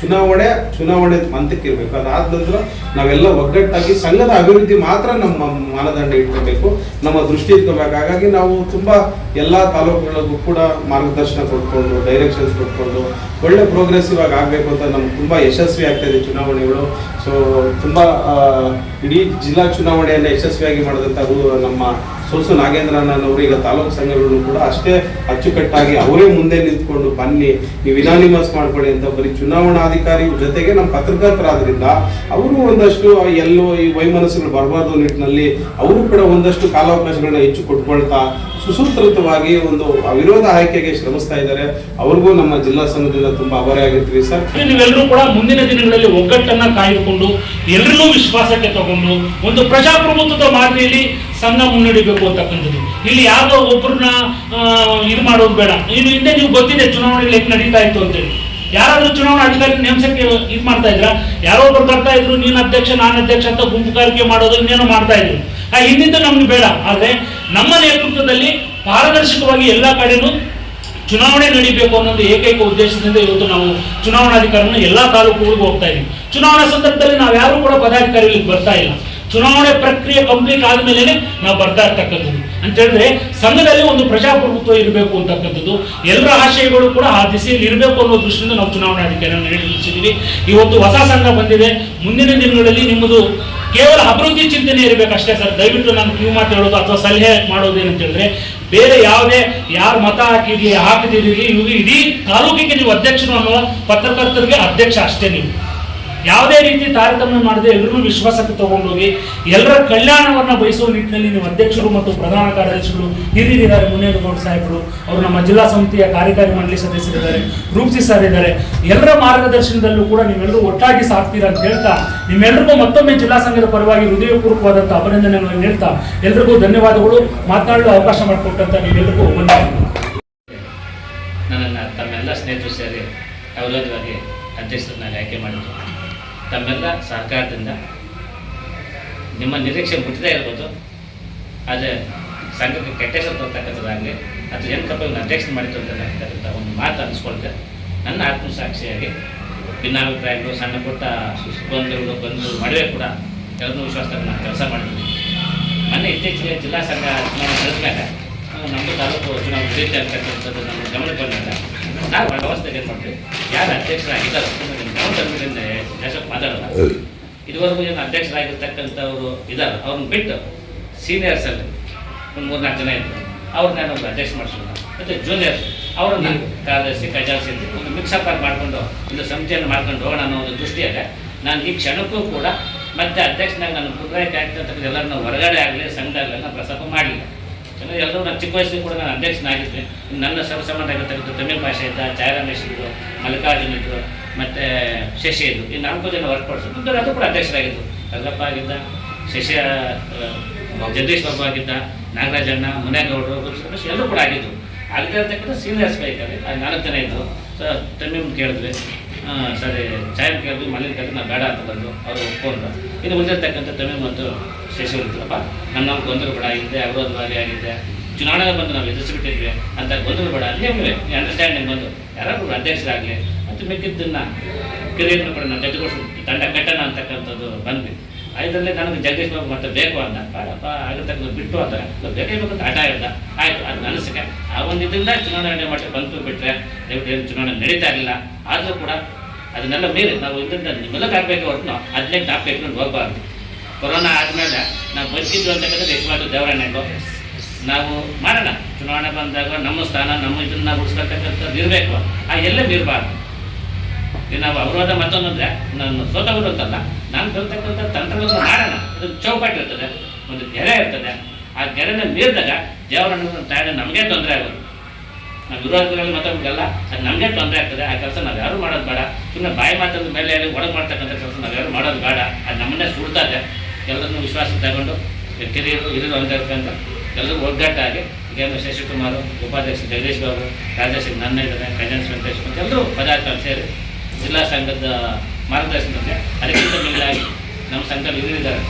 ಚುನಾವಣೆ ಚುನಾವಣೆ ಹಂತಕ್ಕೆ ಇರಬೇಕು ಅದಾದ ನಂತರ ನಾವೆಲ್ಲ ಒಗ್ಗಟ್ಟಾಗಿ ಸಂಘದ ಅಭಿವೃದ್ಧಿ ಮಾತ್ರ ನಮ್ಮ ಮಾನದಂಡ ಇಟ್ಕೋಬೇಕು. ನಮ್ಮ ದೃಷ್ಟಿ ಇಟ್ಕೋಬೇಕು. ಹಾಗಾಗಿ ನಾವು ತುಂಬ ಎಲ್ಲ ತಾಲೂಕುಗಳಿಗೂ ಕೂಡ ಮಾರ್ಗದರ್ಶನ ಕೊಟ್ಕೊಂಡು ಡೈರೆಕ್ಷನ್ಸ್ ಕೊಟ್ಕೊಂಡು ಒಳ್ಳೆ ಪ್ರೋಗ್ರೆಸಿವ್ ಆಗಿ ಆಗಬೇಕು ಅಂತ ನಮ್ಗೆ ತುಂಬ ಯಶಸ್ವಿ ಆಗ್ತಾ ಇದೆ ಚುನಾವಣೆಗಳು. ಸೊ ತುಂಬ ಇಡೀ ಜಿಲ್ಲಾ ಚುನಾವಣೆಯನ್ನು ಯಶಸ್ವಿಯಾಗಿ ಮಾಡಿದಂಥ ನಮ್ಮ ಸೋಸು ಅವರು ಈಗ ತಾಲೂಕು ಸಂಘಗಳು ಕೂಡ ಅಷ್ಟೇ ಅಚ್ಚುಕಟ್ಟಾಗಿ ಅವರೇ ಮುಂದೆ ನಿಂತ್ಕೊಂಡು ಬನ್ನಿ, ನೀವು ಇನಾನಿಮಸ್ ಮಾಡ್ಕೊಳ್ಳಿ ಅಂತ ಬರೀ ಚುನಾವಣಾಧಿಕಾರಿ ಜೊತೆಗೆ ನಮ್ಮ ಪತ್ರಕರ್ತರಾದ್ರಿಂದ ಅವರು ಒಂದಷ್ಟು ಎಲ್ಲೋ ಈ ವೈಮನಸ್ಸುಗಳು ಬರಬಾರ್ದು ನಿಟ್ಟಿನಲ್ಲಿ, ಅವರು ಕೂಡ ಒಂದಷ್ಟು ಕಾಲಾವಕಾಶಗಳನ್ನ ಹೆಚ್ಚು ಕೊಟ್ಕೊಳ್ತಾ ಸುಸೂತ್ರಿತವಾಗಿ ಒಂದು ಅವಿರೋಧ ಆಯ್ಕೆಗೆ ಶ್ರಮಿಸ್ತಾ ಇದ್ದಾರೆ. ಅವ್ರಿಗೂ ನಮ್ಮ ಜಿಲ್ಲಾ ಸಂಘದಿಂದ ತುಂಬಾ ಆಗಿರ್ತೀವಿ ಸರ್.
ನೀವೆಲ್ಲರೂ ಕೂಡ ಮುಂದಿನ ದಿನಗಳಲ್ಲಿ ಒಗ್ಗಟ್ಟನ್ನ ಕಾಯ್ದುಕೊಂಡು ಎಲ್ಲರಿಗೂ ವಿಶ್ವಾಸಕ್ಕೆ ತಗೊಂಡು ಒಂದು ಪ್ರಜಾಪ್ರಭುತ್ವದ ಮಾದರಿಯಲ್ಲಿ ಸಂಘ ಮುನ್ನಡಿಬೇಕು ಅಂತಕ್ಕಂಥದ್ದು. ಇಲ್ಲಿ ಯಾವುದೋ ಒಬ್ಬರನ್ನ ಇದು ಮಾಡೋದು ಬೇಡ. ಇನ್ನು ಹಿಂದೆ ನೀವು ಗೊತ್ತಿದೆ ಚುನಾವಣೆಗಳು ನಡೀತಾ ಇತ್ತು ಅಂತೇಳಿ. ಯಾರಾದ್ರೂ ಚುನಾವಣಾ ಅಧಿಕಾರಿ ನೇಮಸಕ್ಕೆ ಇದು ಮಾಡ್ತಾ ಇದ್ರ? ಯಾರೋ ಒಬ್ರು ಬರ್ತಾ ಇದ್ರು, ನೀನ್ ಅಧ್ಯಕ್ಷ, ನಾನು ಅಧ್ಯಕ್ಷ ಅಂತ ಗುಂಪುಗಾರಿಕೆ ಮಾಡೋದು ಇನ್ನೇನೋ ಮಾಡ್ತಾ ಇದ್ರು. ಆ ಹಿಂದಿಂದ ನಮ್ಗೆ ಬೇಡ. ಆದ್ರೆ ನಮ್ಮ ನೇತೃತ್ವದಲ್ಲಿ ಪಾರದರ್ಶಕವಾಗಿ ಎಲ್ಲ ಕಡೆನೂ ಚುನಾವಣೆ ನಡೀಬೇಕು ಅನ್ನೋದು ಏಕೈಕ ಉದ್ದೇಶದಿಂದ ಇವತ್ತು ನಾವು ಚುನಾವಣಾಧಿಕಾರಿನ ಎಲ್ಲ ತಾಲೂಕುಗಳಿಗೂ ಹೋಗ್ತಾ ಇದ್ದೀವಿ ಚುನಾವಣಾ ಸಂದರ್ಭದಲ್ಲಿ ನಾವು ಯಾರು ಕೂಡ ಪದಾಧಿಕಾರಿಗಳಿಗೆ ಬರ್ತಾ ಇಲ್ಲ. ಚುನಾವಣೆ ಪ್ರಕ್ರಿಯೆ ಕಂಪ್ಲೀಟ್ ಆದ್ಮೇಲೆ ನಾವು ಬರ್ತಾ ಇರ್ತಕ್ಕಂಥದ್ದು. ಅಂತ ಹೇಳಿದ್ರೆ ಸಂಘದಲ್ಲಿ ಒಂದು ಪ್ರಜಾಪ್ರಭುತ್ವ ಇರಬೇಕು ಅಂತಕ್ಕಂಥದ್ದು. ಎಲ್ಲರ ಆಶಯಗಳು ಕೂಡ ಆ ದಿಸೆಯಲ್ಲಿ ಇರಬೇಕು ಅನ್ನೋ ದೃಷ್ಟಿಯಿಂದ ನಾವು ಚುನಾವಣಾಧಿಕಾರಿಯನ್ನು ನಿರ್ಣಯಿಸಿದ್ದೀವಿ ಇವತ್ತು ಹೊಸ ಸಂಘ ಬಂದಿದೆ. ಮುಂದಿನ ದಿನಗಳಲ್ಲಿ ನಿಮ್ಮದು ಕೇವಲ ಅಭಿವೃದ್ಧಿ ಚಿಂತನೆ ಇರಬೇಕಷ್ಟೇ ಸರ್. ದಯವಿಟ್ಟು ನಾನು ಕ್ಯೂ ಮಾತು ಹೇಳೋದು ಅಥವಾ ಸಲಹೆ ಮಾಡೋದು ಏನಂತ ಹೇಳಿದ್ರೆ, ಬೇರೆ ಯಾವುದೇ ಯಾರು ಮತ ಹಾಕಿರ್ಲಿ ಹಾಕದಿರಲಿ ಇವು ಇಡೀ ತಾಲೂಕಿಗೆ ನೀವು ಅಧ್ಯಕ್ಷರು ಅನ್ನೋ ಪತ್ರಕರ್ತರಿಗೆ ಅಧ್ಯಕ್ಷ ಅಷ್ಟೇ ನೀವು. ಯಾವುದೇ ರೀತಿ ತಾರತಮ್ಯ ಮಾಡದೆ ಎಲ್ಲರೂ ವಿಶ್ವಾಸಕ್ಕೆ ತಗೊಂಡೋಗಿ ಎಲ್ಲರ ಕಲ್ಯಾಣವನ್ನು ಬಯಸುವ ನಿಟ್ಟಿನಲ್ಲಿ ನೀವು ಅಧ್ಯಕ್ಷರು ಮತ್ತು ಪ್ರಧಾನ ಕಾರ್ಯದರ್ಶಿಗಳು ಹಿರಿಯರಿದ್ದಾರೆ ಮುನೇಗೌಡ ಸಾಹೇಬರು. ಅವರು ನಮ್ಮ ಜಿಲ್ಲಾ ಸಮಿತಿಯ ಕಾರ್ಯಕಾರಿ ಮಂಡಳಿ ಸದಸ್ಯರಿದ್ದಾರೆ ರೂಪಿಸಿ ಸರ್ ಇದ್ದಾರೆ. ಎಲ್ಲರ ಮಾರ್ಗದರ್ಶನದಲ್ಲೂ ಕೂಡ ನೀವೆಲ್ಲರೂ ಒಟ್ಟಾಗಿ ಸಾಕ್ತೀರಾ ಅಂತ ಹೇಳ್ತಾ ನಿಮ್ಮೆಲ್ಲರಿಗೂ ಮತ್ತೊಮ್ಮೆ ಜಿಲ್ಲಾ ಸಂಘದ ಪರವಾಗಿ ಹೃದಯಪೂರ್ವಕವಾದಂಥ ಅಭಿನಂದನೆಗಳನ್ನು ಹೇಳ್ತಾ, ಎಲ್ರಿಗೂ ಧನ್ಯವಾದಗಳು. ಮಾತನಾಡಲು ಅವಕಾಶ ಮಾಡಿಕೊಟ್ಟಂತ ನೀವೆಲ್ಲರಿಗೂ
ನನ್ನನ್ನು ತಮ್ಮೆಲ್ಲ ಸ್ನೇಹಿತರು ಸೇರಿ ಅವಿರೋಧವಾಗಿ ಅಧ್ಯಕ್ಷರನ್ನಾಗಿ ಆಯ್ಕೆ ಮಾಡಿದ್ರು. ತಮ್ಮೆಲ್ಲ ಸಹಕಾರದಿಂದ ನಿಮ್ಮ ನಿರೀಕ್ಷೆ ಮುಟ್ಟದೇ ಇರ್ಬೋದು. ಆದರೆ ಸಂಘಕ್ಕೆ ಕೆಟ್ಟ ಹೆಸರು ತರ್ತಕ್ಕಂಥದ್ದಾಗಲಿ ಅದು ಏನು ಕಪ್ಪ ಅಧ್ಯಕ್ಷ ಮಾಡಿತು ಅಂತ ಒಂದು ಮಾತು ಅನಿಸ್ಕೊಳ್ತೆ ನನ್ನ ಆತ್ಮಸಾಕ್ಷಿಯಾಗಿ ಭಿನ್ನಾಭಿಪ್ರಾಯಗಳು, ಸಣ್ಣ ಪುಟ್ಟ ಗೊಂದಲಗಳು ಬಂದು ಮದುವೆ ಕೂಡ ಎಲ್ಲರೂ ವಿಶ್ವಾಸದಲ್ಲಿ ನಾನು ಕೆಲಸ ಮಾಡಿದ್ದೀನಿ. ಮೊನ್ನೆ ಇತ್ತೀಚೆಗೆ ಜಿಲ್ಲಾ ಸಂಘ ಚುನಾವಣೆ ನಡೆದ ಮೇಲೆ ನಮ್ಮ ತಾಲೂಕು ಚುನಾವಣೆ ನಡೆಯುತ್ತೆ ಅಂತಕ್ಕಂಥದ್ದು ನಮ್ಮ ಗಮನಕ್ಕೆ ಬಂದಾಗ ನಾವು ವ್ಯವಸ್ಥೆಗೆ ಏನು ಮಾಡ್ತೀವಿ? ಯಾರು ಅಧ್ಯಕ್ಷರಾಗಿದ್ದಾರೆ ಜಾಸ್ತಿ ಮಾತಾಡಲ್ಲ ಇದುವರೆಗೂ ಏನು ಅಧ್ಯಕ್ಷರಾಗಿರ್ತಕ್ಕಂಥವ್ರು ಇದ್ದಾರೆ. ಅವ್ರನ್ನ ಬಿಟ್ಟು ಸೀನಿಯರ್ಸ್ ಅಲ್ಲಿ ಒಂದು ಮೂರ್ನಾಲ್ಕು ಜನ ಇದ್ದರು ಅವ್ರನ್ನ ನಾನು ಅಧ್ಯಕ್ಷ ಮಾಡಿಸೋಣ ಮತ್ತು ಜೂನಿಯರ್ಸ್ ಅವ್ರನ್ನ ಕಾರ್ಯದರ್ಶಿ ಖಜಾನ್ಸಿ ಒಂದು ಮಿಕ್ಸಪ್ ಆಗಿ ಮಾಡಿಕೊಂಡು ಒಂದು ಸಮಿತಿಯನ್ನು ಮಾಡ್ಕೊಂಡು ಹೋಗೋಣ ಅನ್ನೋ ಒಂದು ದೃಷ್ಟಿಯಲ್ಲಿ ನಾನು ಈ ಕ್ಷಣಕ್ಕೂ ಕೂಡ ಮತ್ತೆ ಅಧ್ಯಕ್ಷನಾಗಿ ನಾನು ಪುನರಾಯ್ಕೆ ಆಗ್ತಕ್ಕಂಥ ಎಲ್ಲರನ್ನ ಹೊರಗಡೆ ಆಗಲಿ ಸಂಘದಲ್ಲಿ ನಾನು ಪ್ರಸಾಪ ಮಾಡಲಿಲ್ಲ. ಯಾಕಂದರೆ ಎಲ್ಲರೂ ನಾನು ಚಿಕ್ಕ ವಯಸ್ಸಿನ ಕೂಡ ನಾನು ಅಧ್ಯಕ್ಷನಾಗಿದ್ದೆ. ನನ್ನ ಸರ್ವಸಮಾನ ಆಗಿರ್ತಕ್ಕಂಥ ತಮಿಳ್ ಭಾಷೆ ಇದ್ದ ಛಾಯಾರಮೇಶ್ ಇದ್ದರು ಮಲ್ಲಿಕಾರ್ಜುನ್ ಇದ್ರು ಮತ್ತು ಶಶಿ ಇದ್ದು ಈ ನಾಲ್ಕು ಜನ ಹೊರತುಪಡಿಸಿ ಅದು ಕೂಡ ಅಧ್ಯಕ್ಷರಾಗಿದ್ದು ರಂಗಪ್ಪ ಆಗಿದ್ದ, ಶಶಿಯ ಜಗದೀಶ್ ಬಾಬು ಆಗಿದ್ದ ನಾಗರಾಜಣ್ಣ ಮುನೇಗೌಡರು ರುದ್ರೇಶ್ ಎಲ್ಲರೂ ಕೂಡ ಆಗಿದ್ರು. ಆಗದೇ ಇರ್ತಕ್ಕಂಥ ಸೀನಿಯರ್ಸ್ ಬೇಕಾದ್ರೆ ಆ, ನಾಲ್ಕು ಜನ ಇದ್ದರು ಸೊ ತಮ್ಮಿಮ್ ಕೇಳಿದ್ವಿ ಸರಿ, ಚಾಯ್ ಕೇಳಿದ್ವಿ ಮನೇಲಿ ಕೇಳಿದ್ವಿ ನಾವು ಬೇಡ ಅಂತ ಬಂದು ಅವರು ಒಪ್ಕೊಂಡ್ರು. ಇದು ಮುಂದಿರ್ತಕ್ಕಂಥ ತಮಿಳ್ ಮತ್ತು ಶಶಿ ಇರ್ತಪ್ಪ ನನ್ನ ಗೊಂದಲ ಬೇಡ. ಇದ್ದೆ ಅವರು ಆಗಿದೆ ಚುನಾವಣೆ ಬಂದು ನಾವು ಎದುರಿಸಿಬಿಟ್ಟಿದ್ವಿ. ಅಂತ ಗೊಂದಲು ಬೇಡ. ನಿಯಮವೇ ಅಂಡರ್ಸ್ಟ್ಯಾಂಡಿಂಗ್ ಬಂದು. ಯಾರಾದರೂ ಅಧ್ಯಕ್ಷರಾಗಲಿ ಮತ್ತು ಮಿಕ್ಕಿದ್ದನ್ನ ಕಿರಿಯರನ್ನು ಕೂಡ ನಾನು ಜೊತೆಗೊಳಿಸಿ ತಂಡ ಕಟ್ಟಣ ಅಂತಕ್ಕಂಥದ್ದು ಬಂದ್ವಿ. ಅದರಲ್ಲಿ ನನಗೆ ಜಗದೀಶ್ ಬಾಬು ಮತ್ತೆ ಬೇಕು ಅಂತ ಕಾಡಪ್ಪ ಆಗತಕ್ಕಂಥ ಬಿಟ್ಟು ಅಂತ ಬೇಕೇ ಬೇಕು ಅಂತ ಆಟ ಇದ್ದ ಆಯ್ತು, ಅದು ಅನಿಸಿಕೆ ಆ ಒಂದು ಇದರಿಂದ ಚುನಾವಣೆ ಮಾಡಿ ಬಂತು ಬಿಟ್ಟರೆ ದಯವಿಟ್ಟು ಏನು ಚುನಾವಣೆ ನಡೀತಾ ಇರಲಿಲ್ಲ. ಆದರೂ ಕೂಡ ಅದನ್ನೆಲ್ಲ ಮೀರಿ ನಾವು ಇದರಿಂದ ನಿಮ್ಮೆಲ್ಲ ಆಗಬೇಕು ಹೊರತು ಅದನ್ನೇ ನಾಲ್ಕು ಇಟ್ಕೊಂಡು ಹೋಗಬಾರ್ದು. ಕೊರೋನಾ ಆದಮೇಲೆ ನಾವು ಬದುಕಿದ್ವಿ ಅಂತಕ್ಕಂಥದ್ದು ಯಜಮಾನ ದೇವರಣ್ಣೆಗೋ ನಾವು ಮಾಡೋಣ. ಚುನಾವಣೆ ಬಂದಾಗ ನಮ್ಮ ಸ್ಥಾನ, ನಮ್ಮ ಇದನ್ನ ಉಳಿಸ್ಕೊಳ್ತಕ್ಕಂಥದ್ದು ಇರಬೇಕು. ಆ ಎಲ್ಲ ಮೀರಬಾರ್ದು. ನಾವು ಅವರೋಧ ಮತ್ತೊಂದು ಅಂದರೆ ನಾನು ಸೋತವರು ಅಂತಲ್ಲ, ನಾನು ಕಲ್ತಕ್ಕಂಥ ತಂತ್ರಗಳನ್ನು ಮಾಡೋಣ ಅದು ಚೌಕಟ್ಟು ಇರ್ತದೆ, ಒಂದು ಗೆರೆ ಇರ್ತದೆ. ಆ ಗೆರೆನ ಮೀರಿದಾಗ ದೇವರನ್ನು ತಾಯಿನ ನಮಗೆ ತೊಂದರೆ ಆಗೋದು. ನಾವು ವಿರೋಧಗಳಲ್ಲಿ ಮಾತಾಡೋದಲ್ಲ ಅದು ನಮಗೆ ತೊಂದರೆ ಆಗ್ತದೆ. ಆ ಕೆಲಸ ನಾವು ಯಾರು ಮಾಡೋದು ಬೇಡ. ಸುಮ್ಮನೆ ಬಾಯಿ ಮಾತಾದ ಮೇಲೆ ಒಳಗೆ ಮಾಡ್ತಕ್ಕಂಥ ಕೆಲಸ ನಾವು ಯಾರು ಮಾಡೋದು ಬೇಡ. ಅದು ನಮ್ಮನ್ನೇ ಸುಳ್ತಾ ಇದೆ. ಎಲ್ಲರನ್ನು ವಿಶ್ವಾಸ ತಗೊಂಡು ಕಿರಿಯರು ಹಿರಿಯರು ಅಂತ ಇರ್ತಕ್ಕಂಥ ಎಲ್ಲರೂ ಒಗ್ಗಟ್ಟಾಗಿ ಏನು ಶಶಿಕುಮಾರ್, ಉಪಾಧ್ಯಕ್ಷ ಜಗದೀಶ್ ಬಾಬು, ರಾಜೇಶ್ ನನ್ನ ಇದ್ದಾರೆ, ಕಲ್ಯಾಣ್ ವೆಂಕಟೇಶ್ ಎಲ್ಲರೂ ಪದಾರ್ಥ ಸೇರಿ ಜಿಲ್ಲಾ ಸಂಘದ ಮಾರ್ಗದರ್ಶನದಲ್ಲಿ ಅದಕ್ಕಿಂತ ಮೇಲಾಗಿ ನಮ್ಮ ಸಂಘದಲ್ಲಿ ಹಿರಿಯರಿದ್ದಾರೆ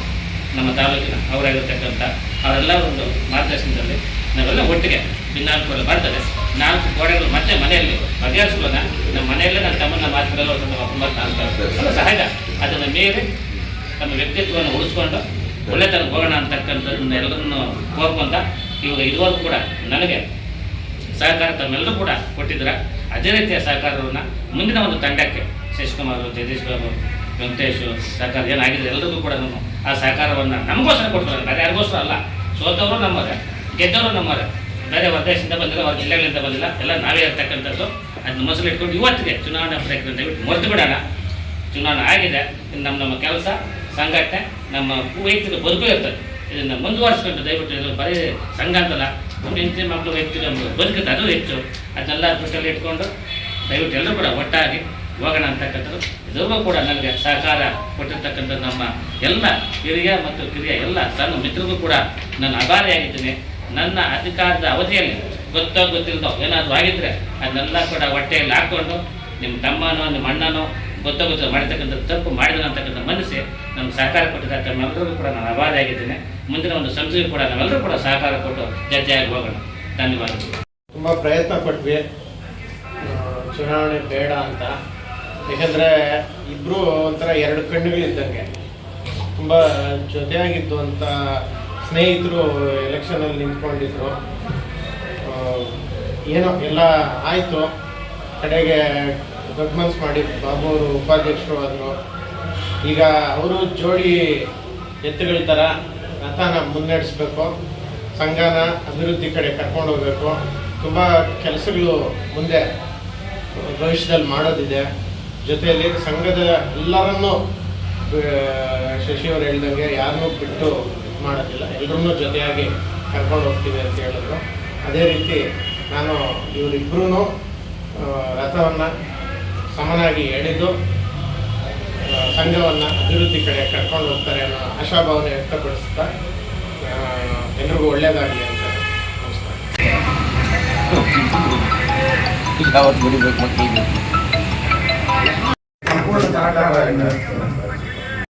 ನಮ್ಮ ತಾಲೂಕಿನ ಅವರಾಗಿರ್ತಕ್ಕಂಥ ಅವರೆಲ್ಲ ಒಂದು ಮಾರ್ಗದರ್ಶನದಲ್ಲಿ ನಾವೆಲ್ಲ ಒಟ್ಟಿಗೆ ಭಿನ್ನಾಂಕಗಳು ಬರ್ತದೆ ನಾಲ್ಕು ಗೋಡೆಗಳು ಮತ್ತೆ ಮನೆಯಲ್ಲಿ ಬಗೆಹರಿಸುವಾಗ ನಮ್ಮ ಮನೆಯಲ್ಲೇ ನನ್ನ ತಮ್ಮನ ಮಾತುಗಳೆಲ್ಲ ಒಂದು ಸಹಜ. ಅದನ್ನು ಮೀರಿ ತಮ್ಮ ವ್ಯಕ್ತಿತ್ವವನ್ನು ಉಳಿಸ್ಕೊಂಡು ಒಳ್ಳೆತನ ಹೋಗೋಣ ಅಂತಕ್ಕಂಥದ್ದನ್ನ ಎಲ್ಲರನ್ನು ಕೋರ್ಕೊಂತ ಇವಾಗ ಇದುವರೆಗೂ ಕೂಡ ನನಗೆ ಸಹಕಾರ ತಮ್ಮೆಲ್ಲರೂ ಕೂಡ ಕೊಟ್ಟಿದ್ದೀರ? ಅದೇ ರೀತಿಯ ಸಹಕಾರವನ್ನು ಮುಂದಿನ ಒಂದು ತಂಡಕ್ಕೆ ಶಶಿಕುಮಾರ್ ಜಗದೀಶ್ ಬಾಬು ವೆಂಕಟೇಶ್ ಸಹಕಾರ ಏನಾಗಿದೆ ಎಲ್ಲರಿಗೂ ಕೂಡ ನಾನು ಆ ಸಹಕಾರವನ್ನು ನಮಗೋಸ್ಕರ ಕೊಡ್ತಾರೆ ಬೇರೆ ಯಾರಿಗೋಸ್ಕರ ಅಲ್ಲ. ಸೋತವರು ನಮ್ಮವರೇ, ಗೆದ್ದವರು ನಮ್ಮವರೇ. ಬೇರೆ ಹೊರದೇಶದಿಂದ ಬಂದಿಲ್ಲ ಅವ್ರ ಜಿಲ್ಲೆಗಳಿಂದ ಬಂದಿಲ್ಲ. ಎಲ್ಲ ನಾವೇ ಇರ್ತಕ್ಕಂಥದ್ದು. ಅದನ್ನ ಮೊಸರು ಇಟ್ಕೊಂಡು ಇವತ್ತಿಗೆ ಚುನಾವಣೆ ಪ್ರಕ್ರಿಯೆ ದಯವಿಟ್ಟು ಮರೆತು ಬಿಡೋಣ. ಚುನಾವಣೆ ಆಗಿದೆ. ಇದು ನಮ್ಮ ನಮ್ಮ ಕೆಲಸ, ಸಂಘಟನೆ, ನಮ್ಮ ವೈಯಕ್ತಿಕ ಬದುಕು ಇರ್ತದೆ. ಇದನ್ನು ಮುಂದುವರಿಸ್ಕೊಂಡು ದಯವಿಟ್ಟು ಬರೀ ಸಂಘ ಅಂತಲ್ಲ ನಮ್ಮ ಹೆಂಡತಿ ಮಕ್ಕಳು ವ್ಯಕ್ತಿಗೆ ಬದುಕುತ್ತೆ, ಅದು ಹೆಚ್ಚು. ಅದನ್ನೆಲ್ಲ ದೃಷ್ಟಿಯಲ್ಲಿ ಇಟ್ಕೊಂಡು ದಯವಿಟ್ಟು ಎಲ್ಲರೂ ಕೂಡ ಒಟ್ಟಾಗಿ ಹೋಗೋಣ ಅಂತಕ್ಕಂಥದ್ದು. ಇದೂ ಕೂಡ ನನಗೆ ಸಹಕಾರ ಕೊಟ್ಟಿರ್ತಕ್ಕಂಥ ನಮ್ಮ ಎಲ್ಲ ಹಿರಿಯ ಮತ್ತು ಕಿರಿಯ ಎಲ್ಲ ಸಣ್ಣ ಮಿತ್ರರಿಗೂ ಕೂಡ ನಾನು ಆಭಾರಿಯಾಗಿದ್ದೇನೆ ನನ್ನ ಅಧಿಕಾರದ ಅವಧಿಯಲ್ಲಿ ಗೊತ್ತೋ ಗೊತ್ತಿಲ್ಲದೋ ಏನಾದರೂ ಆಗಿದ್ದರೆ ಅದನ್ನೆಲ್ಲ ಕೂಡ ಹೊಟ್ಟೆಯಲ್ಲಿ ಹಾಕ್ಕೊಂಡು ನಿಮ್ಮ ತಮ್ಮನೋ, ನಿಮ್ಮ ಅಣ್ಣನೋ ಗೊತ್ತೋ ಗೊತ್ತೋ ಮಾಡಿರ್ತಕ್ಕಂಥ ತಪ್ಪು ಮಾಡಿದ ಅಂತಕ್ಕಂಥ ಮನಸ್ಸೆ ನಮ್ಗೆ ಸಹಕಾರ ಕೊಟ್ಟಿದ್ದಾರೆ ತಮ್ಮೆಲ್ಲರಿಗೂ ಕೂಡ ನಾನು ಆಭಾರಿಯಾಗಿದ್ದೇನೆ ಮುಂದಿನ ಒಂದು ಸಂಸ್ಥೆಗೆ ಕೂಡ ನಾವೆಲ್ಲರೂ ಕೂಡ ಸಹಕಾರ ಕೊಟ್ಟು ಜೊತೆಯಾಗಿ ಹೋಗೋಣ. ಧನ್ಯವಾದಗಳು.
ತುಂಬ ಪ್ರಯತ್ನ ಪಟ್ವಿ. ಚುನಾವಣೆ ಬೇಡ ಅಂತ. ಯಾಕಂದರೆ ಇಬ್ಬರು ಒಂಥರ ಎರಡು ಕಣ್ಣುಗಳಿದ್ದಂಗೆ ತುಂಬ ಜೊತೆಯಾಗಿದ್ದು ಅಂತ ಸ್ನೇಹಿತರು ಎಲೆಕ್ಷನಲ್ಲಿ ನಿಂತ್ಕೊಂಡಿದ್ರು. ಏನೋ ಎಲ್ಲ ಆಯಿತು. ಕಡೆಗೆ ಗಡ್ಮನ್ಸ್ ಮನ್ಸು ಮಾಡಿ, ಬಾಬು ಅವರು ಉಪಾಧ್ಯಕ್ಷರು ಆದರು. ಈಗ ಅವರು ಜೋಡಿ ಎತ್ತುಗಳ ಥರ ರಥನ ಮುನ್ನಡೆಸ್ಬೇಕು. ಸಂಘನ ಅಭಿವೃದ್ಧಿ ಕಡೆ ಕರ್ಕೊಂಡು ಹೋಗಬೇಕು. ತುಂಬ ಕೆಲಸಗಳು ಮುಂದೆ ಭವಿಷ್ಯದಲ್ಲಿ ಮಾಡೋದಿದೆ. ಜೊತೆಯಲ್ಲಿ ಸಂಘದ ಎಲ್ಲರನ್ನೂ ಶಶಿಯವರು ಹೇಳ್ದಂಗೆ ಯಾರನ್ನೂ ಬಿಟ್ಟು ಮಾಡೋದಿಲ್ಲ. ಎಲ್ಲರನ್ನೂ ಜೊತೆಯಾಗಿ ಕರ್ಕೊಂಡು ಹೋಗ್ತೀವಿ ಅಂತ ಹೇಳಿದ್ರು ಅದೇ ರೀತಿ ನಾನು ಇವರಿಬ್ಬರೂ ರಥವನ್ನು ಸಮನಾಗಿ ಎಳೆದು ಸಂಘವನ್ನು ಅಭಿವೃದ್ಧಿ ಕಡೆ ಕರ್ಕೊಂಡು ಹೋಗ್ತಾರೆ ಅನ್ನೋ ಆಶಾಭಾವನೆ ವ್ಯಕ್ತಪಡಿಸ್ತಾ ಎಲ್ರಿಗೂ ಒಳ್ಳೆಯದಾಗಲಿ ಅಂತ ನಮಸ್ಕಾರ.
ಸಂಪೂರ್ಣ ಸಹಕಾರ